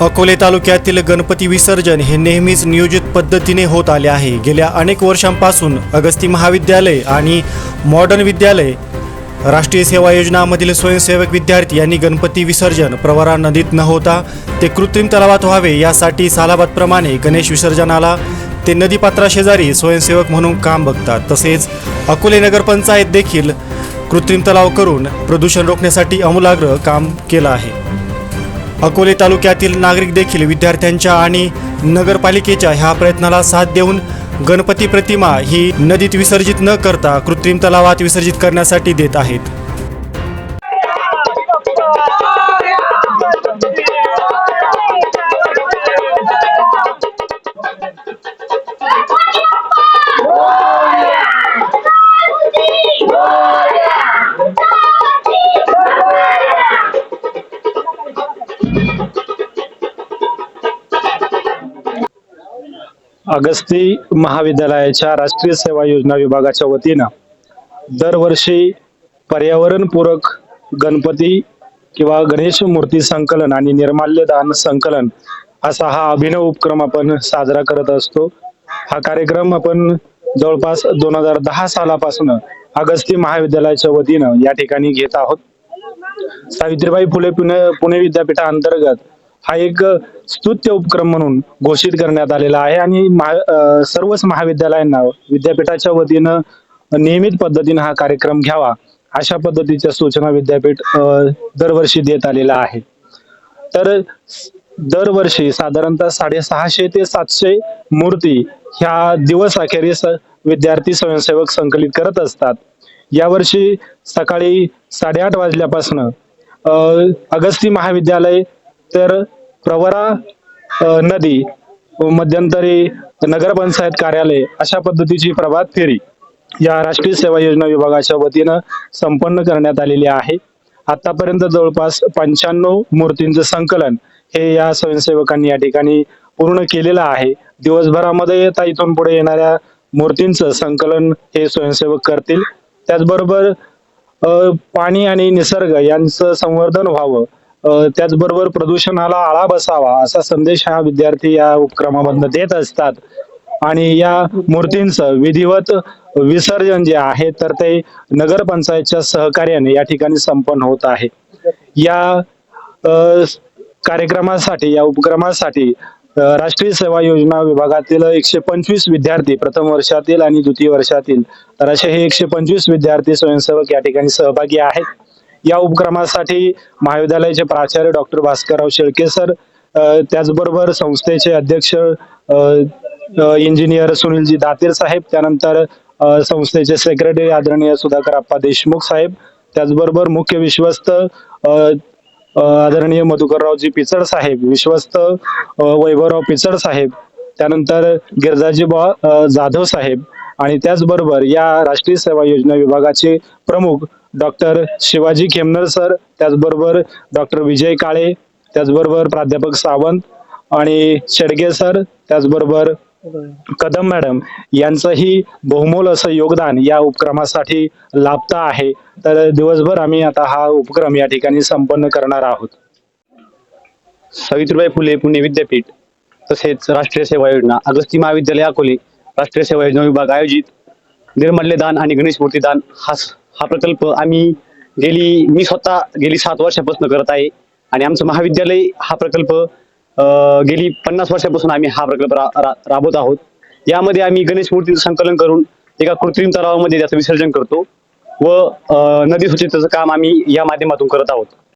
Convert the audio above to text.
अकोले तालुक्यातील गणपती विसर्जन हे नेहमीच नियोजित पद्धतीने होत आले आहे. गेल्या अनेक वर्षांपासून अगस्ती महाविद्यालय आणि मॉडर्न विद्यालय राष्ट्रीय सेवा योजनामधील स्वयंसेवक विद्यार्थी यांनी गणपती विसर्जन प्रवरा नदीत न होता ते कृत्रिम तलावात व्हावे यासाठी सालाबादप्रमाणे गणेश विसर्जनाला ते नदीपात्राशेजारी स्वयंसेवक म्हणून काम बघतात. तसेच अकोले नगरपंचायत देखील कृत्रिम तलाव करून प्रदूषण रोखण्यासाठी अमूलाग्र काम केलं आहे. अकोले तालुक्यातील नागरिक देखील विद्यार्थ्यांच्या आणि नगरपालिकेच्या ह्या प्रयत्नाला साथ देऊन गणपती प्रतिमा ही नदीत विसर्जित न करता कृत्रिम तलावात विसर्जित करण्यासाठी देत आहेत. अगस्ती महाविद्यालयाच्या राष्ट्रीय सेवा योजना विभागाच्या वतीनं दरवर्षी पर्यावरणपूरक गणपती किंवा गणेश मूर्ती संकलन आणि निर्माल्य दान संकलन असा हा अभिनव उपक्रम आपण साजरा करत असतो. हा कार्यक्रम आपण जवळपास दोन हजार दहा सालापासून अगस्ती महाविद्यालयाच्या वतीनं या ठिकाणी घेत आहोत. सावित्रीबाई फुले पुणे पुणे विद्यापीठाअंतर्गत हा एक स्तुत्य उपक्रम म्हणून घोषित करण्यात आलेला आहे आणि महा- सर्वच महाविद्यालयांना विद्यापीठाच्या वतीनं नियमित पद्धतीने हा कार्यक्रम घ्यावा अशा पद्धतीच्या सूचना विद्यापीठ दरवर्षी देत आलेला आहे. तर दरवर्षी साधारणतः साडेसहाशे ते सातशे मूर्ती ह्या दिवस अखेरीस विद्यार्थी स्वयंसेवक संकलित करत असतात. यावर्षी सकाळी साडेआठ वाजल्यापासून अगस्ती महाविद्यालय तर प्रवरा नदी मध्यंतरी नगरपंचायत कार्यालय अशा पद्धतीची प्रभात फेरी या राष्ट्रीय सेवा योजना विभागाच्या वतीनं संपन्न करण्यात आलेली आहे. आतापर्यंत जवळपास पंच्याण्णव मूर्तींचं संकलन हे या स्वयंसेवकांनी या ठिकाणी पूर्ण केलेलं आहे. दिवसभरामध्ये आता इथून पुढे येणाऱ्या मूर्तींचं संकलन हे स्वयंसेवक करतील. त्याचबरोबर पाणी आणि निसर्ग यांचं संवर्धन व्हावं त्याचबरोबर प्रदूषणाला आळा बसावा असा संदेश हा विद्यार्थी या उपक्रमामधनं देत असतात. आणि या मूर्तींचं विधिवत विसर्जन जे आहे तर ते नगरपंचायतच्या सहकार्याने या ठिकाणी संपन्न होत आहे. या कार्यक्रमासाठी या उपक्रमासाठी राष्ट्रीय सेवा योजना विभागातील एकशे पंचवीस विद्यार्थी प्रथम वर्षातील आणि द्वितीय वर्षातील तर असे हे एकशे पंचवीस विद्यार्थी स्वयंसेवक या ठिकाणी सहभागी आहेत. या उपक्रमासाठी महाविद्यालयाचे प्राचार्य डॉक्टर भास्करराव शेळके सर त्याचबरोबर संस्थेचे अध्यक्ष इंजिनियर सुनीलजी दातीर साहेब त्यानंतर संस्थेचे सेक्रेटरी आदरणीय सुधाकर अप्पा देशमुख साहेब त्याचबरोबर मुख्य विश्वस्त आदरणीय मधुकररावजी पिचड साहेब विश्वस्त वैभवराव पिचड साहेब त्यानंतर गिरजाजी बा जाधव साहेब आणि त्याचबरोबर या राष्ट्रीय सेवा योजना विभागाचे प्रमुख डॉक्टर शिवाजी खेमनर सर त्याचबरोबर डॉक्टर विजय काळे त्याचबरोबर प्राध्यापक सावंत आणि शेडगे सर त्याचबरोबर कदम मॅडम यांचंही बहुमोल असं योगदान या उपक्रमासाठी लाभता आहे. तर दिवसभर आम्ही आता हा उपक्रम या ठिकाणी संपन्न करणार आहोत. सावित्रीबाई फुले पुणे विद्यापीठ तसेच राष्ट्रीय सेवा योजना अगस्ती महाविद्यालय अकोले राष्ट्रीय सेवा योजना विभाग आयोजित निर्मल्य दान आणि गणेश मूर्ती दान हा हा प्रकल्प आम्ही गेली मी स्वतः गेली सात वर्षापासून करत आहे. आणि आमचं महाविद्यालय हा प्रकल्प गेली पन्नास वर्षापासून आम्ही हा प्रकल्प रा- रा- राबवत आहोत. यामध्ये आम्ही गणेश मूर्तीचं संकलन करून एका कृत्रिम तलावामध्ये त्याचं विसर्जन करतो व नदी स्वच्छतेचं काम आम्ही या माध्यमातून करत आहोत.